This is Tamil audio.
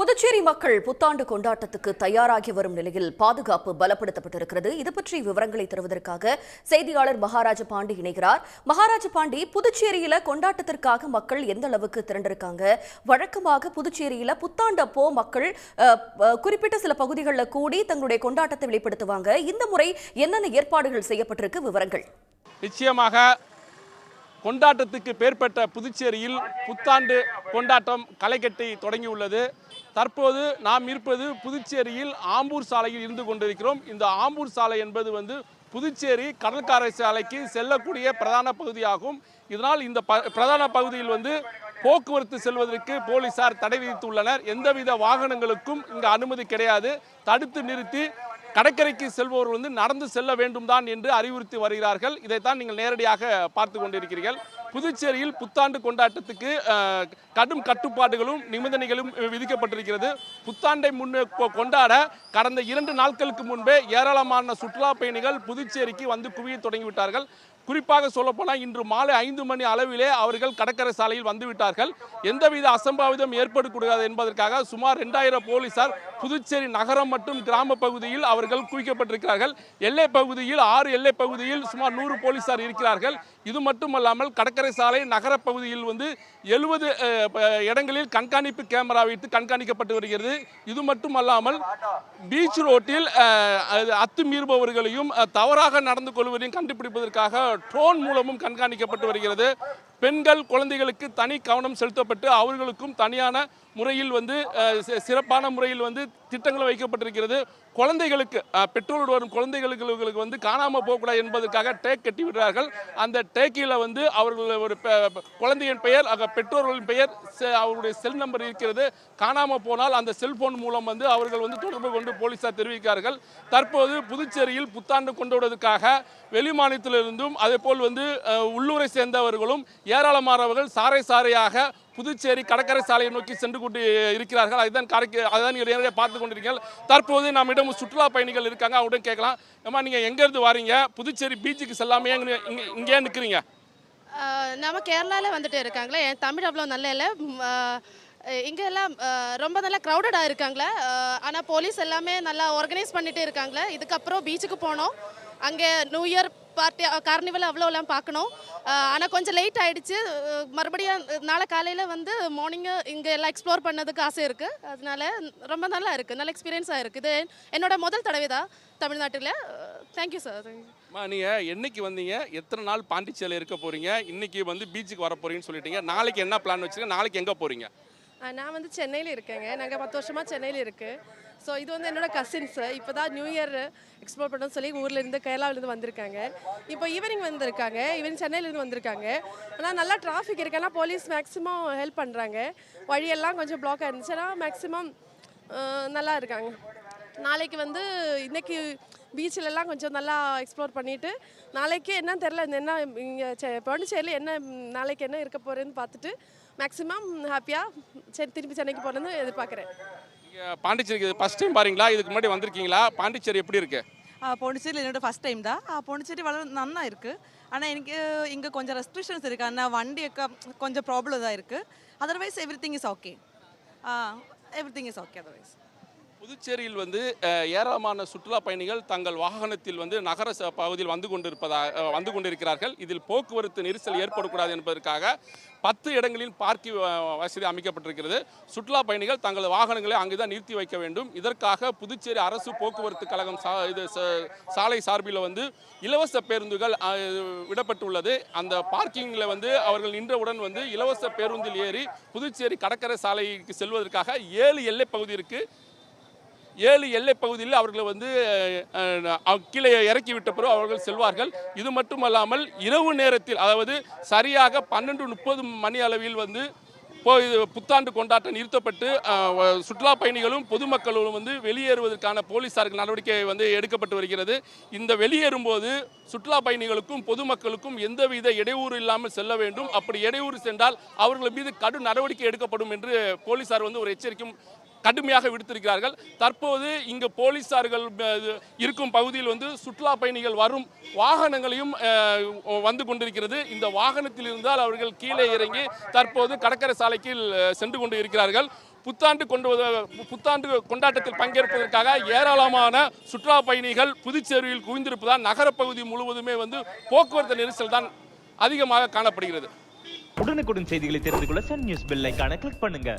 புதுச்சேரி மக்கள் புத்தாண்டு கொண்டாட்டத்துக்கு தயாராகி வரும் நிலையில் பாதுகாப்பு பலப்படுத்தப்பட்டிருக்கிறது. இது பற்றி விவரங்களை தருவதற்காக செய்தியாளர் மகாராஜ பாண்டி இணைகிறார். மகாராஜ பாண்டி புதுச்சேரியில கொண்டாட்டத்திற்காக மக்கள் எந்த அளவுக்கு திரண்டிருக்காங்க? வழக்கமாக புதுச்சேரியில புத்தாண்டப்போ மக்கள் குறிப்பிட்ட சில பகுதிகளில் கூடி தங்களுடைய கொண்டாட்டத்தை வெளிப்படுத்துவாங்க. இந்த முறை என்னென்ன ஏற்பாடுகள் செய்யப்பட்டிருக்கு? விவரங்கள். நிச்சயமாக கொண்டாட்டத்துக்கு பேர் புதுச்சேரியில் புத்தாண்டு கொண்டாட்டம் களைகட்டி தொடங்கியுள்ளது. தற்போது நாம் இருப்பது புதுச்சேரியில் ஆம்பூர் சாலையில் இருந்து கொண்டிருக்கிறோம். இந்த ஆம்பூர் சாலை என்பது வந்து புதுச்சேரி கடற்கரை சாலைக்கு செல்லக்கூடிய பிரதான பகுதியாகும். இதனால் இந்த ப பிரதான பகுதியில் வந்து போக்குவரத்து செல்வதற்கு போலீசார் தடை விதித்துள்ளனர். எந்தவித வாகனங்களுக்கும் இங்கு அனுமதி கிடையாது. தடுத்து நிறுத்தி கடற்கரைக்கு செல்பவர்கள் வந்து நடந்து செல்ல வேண்டும் தான் என்று அறிவுறுத்தி வருகிறார்கள். இதைத்தான் நீங்கள் நேரடியாக பார்த்து கொண்டிருக்கிறீர்கள். புதுச்சேரியில் புத்தாண்டு கொண்டாட்டத்துக்கு கடும் கட்டுப்பாடுகளும் நிபந்தனைகளும் விதிக்கப்பட்டிருக்கிறது. புத்தாண்டை முன்னே கொண்டாட கடந்த இரண்டு நாட்களுக்கு முன்பே ஏராளமான சுற்றுலா பயணிகள் புதுச்சேரிக்கு வந்து குவிய தொடங்கிவிட்டார்கள். குறிப்பாக சொல்லப்போனால் இன்று மாலை ஐந்து மணி அளவிலே அவர்கள் கடற்கரை சாலையில் வந்துவிட்டார்கள். எந்தவித அசம்பாவிதம் ஏற்படக்கூடாது என்பதற்காக சுமார் ரெண்டாயிரம் போலீசார் புதுச்சேரி நகரம் மற்றும் கிராம பகுதியில் அவர்கள் குவிக்கப்பட்டிருக்கிறார்கள். எல்லை பகுதியில் ஆறு எல்லை பகுதியில் சுமார் நூறு போலீசார் இருக்கிறார்கள். இது மட்டுமல்லாமல் கடற்கரை சாலை நகர பகுதியில் வந்து எழுபது இடங்களில் கண்காணிப்பு கேமரா வைத்து கண்காணிக்கப்பட்டு வருகிறது. இது மட்டுமல்லாமல் பீச் ரோட்டில் அது அத்துமீறுபவர்களையும் தவறாக நடந்து கொள்வதையும் கண்டுபிடிப்பதற்காக ட்ரோன் மூலமும் கண்காணிக்கப்பட்டு வருகிறது. பெண்கள் குழந்தைகளுக்கு தனி கவனம் செலுத்தப்பட்டு அவர்களுக்கும் தனியான முறையில் வந்து சிறப்பான முறையில் வந்து திட்டங்கள் வைக்கப்பட்டிருக்கிறது. குழந்தைகளுக்கு பெற்றோரோடு வரும் குழந்தைகளுக்கு வந்து காணாமல் போகக்கூடாது என்பதற்காக டேக் கட்டி விடுறார்கள் அந்த டேக்கில் வந்து அவர்கள் ஒரு பெ- குழந்தையின் பெயர் அக பெற்றோர்களின் பெயர் செ- அவருடைய செல் நம்பர் இருக்கிறது. காணாமல் போனால் அந்த செல்போன் மூலம் வந்து அவர்கள் வந்து தொடர்பு கொண்டு போலீசார் தெரிவிக்கிறார்கள். தற்போது புதுச்சேரியில் புத்தாண்டு கொண்டாடுவதற்காக வெளி மாநிலத்திலிருந்தும் அதே போல் வந்து உள்ளூரை சேர்ந்தவர்களும் ஏராளமானவர்கள் சாறை சாறையாக புதுச்சேரி கடற்கரை சாலையை நோக்கி சென்று கொண்டு இருக்கிறார்கள். அதுதான் கரைக்கு அதுதான் நீங்கள் நேரடியாக பார்த்து கொண்டிருக்கீர்கள். தற்போது நம்மிடம் சுற்றுலா பயணிகள் இருக்காங்க. அவங்கள்ட்ட கேட்கலாம். ஏமா நீங்கள் எங்கேருந்து வரீங்க? புதுச்சேரி பீச்சுக்கு செல்லாமே இங்கே இங்கே நிற்கிறீங்க நம்ம கேரளாவில் வந்துட்டு இருக்காங்களே. என் தமிழ் அவ்வளோ நல்ல இல்லை. இங்கே எல்லாம் ரொம்ப நல்லா க்ரௌடடாக இருக்காங்களே. ஆனால் போலீஸ் எல்லாமே நல்லா ஆர்கனைஸ் பண்ணிகிட்டே இருக்காங்களே. இதுக்கப்புறம் பீச்சுக்கு போனோம். அங்கே நியூ இயர் பார்ட்டி கார்னிவல் அவ்வளோலாம் பார்க்கணும். ஆனால் கொஞ்சம் லேட் ஆகிடுச்சு மறுபடியும் நாளை காலையில் வந்து மார்னிங்கு இங்கே எல்லாம் எக்ஸ்ப்ளோர் பண்ணதுக்கு ஆசை இருக்குது அதனால ரொம்ப நல்லா இருக்குது நல்ல எக்ஸ்பீரியன்ஸாக இருக்குது இது என்னோட முதல் தடவை தான் தமிழ்நாட்டில். தேங்க்யூ சார் அம்மா நீங்கள் என்னைக்கு வந்தீங்க? எத்தனை நாள் பாண்டிச்சேரியில் இருக்க போகிறீங்க இன்னைக்கு வந்து பீச்சுக்கு வர போகிறீங்கன்னு சொல்லிட்டீங்க. நாளைக்கு என்ன பிளான் வச்சுருக்கீங்க? நாளைக்கு எங்கே போகிறீங்க நான் வந்து சென்னையில் இருக்கேங்க. நாங்கள் பத்து வருஷமாக சென்னையில் இருக்குது ஸோ இது வந்து என்னோட கசின்ஸு இப்போ தான் நியூ இயர் எக்ஸ்ப்ளோர் பண்ணணும்னு சொல்லி ஊர்லேருந்து கேரளாவிலேருந்து வந்திருக்காங்க. இப்போ ஈவினிங் வந்திருக்காங்க. ஈவினிங் சென்னையிலேருந்து வந்திருக்காங்க. ஆனால் நல்லா டிராஃபிக் இருக்குது ஆனால் போலீஸ் மேக்ஸிமம் ஹெல்ப் பண்ணுறாங்க வழியெல்லாம் கொஞ்சம் பிளாக் ஆயிருந்துச்சுன்னா மேக்ஸிமம் நல்லா இருக்காங்க. நாளைக்கு வந்து இன்னைக்கு பீச்சிலெல்லாம் கொஞ்சம் நல்லா எக்ஸ்ப்ளோர் பண்ணிவிட்டு நாளைக்கு என்னன்னு தெரில என்ன இங்கே பாண்டிச்சேரியில் என்ன நாளைக்கு என்ன இருக்க போகிறேன்னு பார்த்துட்டு மேக்ஸிமம் ஹாப்பியாக சரி திருப்பி சென்னைக்கு போகிறேன்னு எதிர்பார்க்குறேன். நீங்கள் பாண்டிச்சேரிக்கு ஃபஸ்ட் டைம் பாருங்களா? இதுக்கு முன்னாடி வந்திருக்கீங்களா? பாண்டிச்சேரி எப்படி இருக்கு? ஆ, பாண்டிச்சேரியில் என்னோட ஃபஸ்ட் டைம் தான். ஆ, பாண்டிச்சேரி வளர நன்னா இருக்குது ஆனால் எனக்கு இங்கே கொஞ்சம் ரெஸ்ட்ரிக்ஷன்ஸ் இருக்குது ஆனால் வண்டியொക്കെ கொஞ்சம் ப்ராப்ளம் தான் இருக்குது otherwise everything is okay everything is okay otherwise புதுச்சேரியில் வந்து ஏராளமான சுற்றுலா பயணிகள் தங்கள் வாகனத்தில் வந்து நகர ச- பகுதியில் வந்து கொண்டிருப்பதாக வந்து கொண்டிருக்கிறார்கள். இதில் போக்குவரத்து நெரிசல் ஏற்படக்கூடாது என்பதற்காக பத்து இடங்களில் பார்க்கிங் வசதி அமைக்கப்பட்டிருக்கிறது. சுற்றுலா பயணிகள் தங்கள் வாகனங்களை அங்குதான் நிறுத்தி வைக்க வேண்டும். இதற்காக புதுச்சேரி அரசு போக்குவரத்து கழகம் சா இது ச- சாலை சார்பில் வந்து இலவச பேருந்துகள் விடப்பட்டுள்ளது. அந்த பார்க்கிங்கில் வந்து அவர்கள் நின்றவுடன் வந்து இலவச பேருந்தில் ஏறி புதுச்சேரி கடற்கரை சாலைக்கு செல்வதற்காக ஏழு எல்லை பகுதி இருக்குது ஏழு எல்லை பகுதியில் அவர்களை வந்து கீழே இறக்கி விட்ட பிறகு அவர்கள் செல்வார்கள். இது மட்டுமல்லாமல் இரவு நேரத்தில் அதாவது சரியாக பன்னெண்டு முப்பது மணி அளவில் வந்து புத்தாண்டு கொண்டாட்டம் நிறுத்தப்பட்டு சுற்றுலா பயணிகளும் பொதுமக்களும் வந்து வெளியேறுவதற்கான போலீசாருக்கு நடவடிக்கை வந்து எடுக்கப்பட்டு வருகிறது. இந்த வெளியேறும்போது சுற்றுலா பயணிகளுக்கும் பொதுமக்களுக்கும் எந்தவித இடையூறு இல்லாமல் செல்ல வேண்டும். அப்படி இடையூறு சென்றால் அவர்கள் மீது கடும் நடவடிக்கை எடுக்கப்படும் என்று போலீசார் வந்து ஒரு எச்சரிக்கையும் கடுமையாக விடுத்திருக்கிறார்கள். தற்போது இங்கு போலீசார்கள் இருக்கும் பகுதியில் வந்து சுற்றுலா பயணிகள் வரும் வாகனங்களையும் வந்து கொண்டிருக்கிறது. இந்த வாகனத்தில் இருந்தால் அவர்கள் கீழே இறங்கி தற்போது கடற்கரை சாலைக்கு சென்று கொண்டு இருக்கிறார்கள். புத்தாண்டு கொண்டு புத்தாண்டு கொண்டாட்டத்தில் பங்கேற்பதற்காக ஏராளமான சுற்றுலா பயணிகள் புதுச்சேரியில் குவிந்திருப்பதால் நகரப்பகுதி முழுவதுமே வந்து போக்குவரத்து நெரிசல் தான் அதிகமாக காணப்படுகிறது. உடனுக்குடன் செய்திகளை தெரிந்து கொள்ள சன் நியூஸ் பெல் கிளிக் பண்ணுங்க.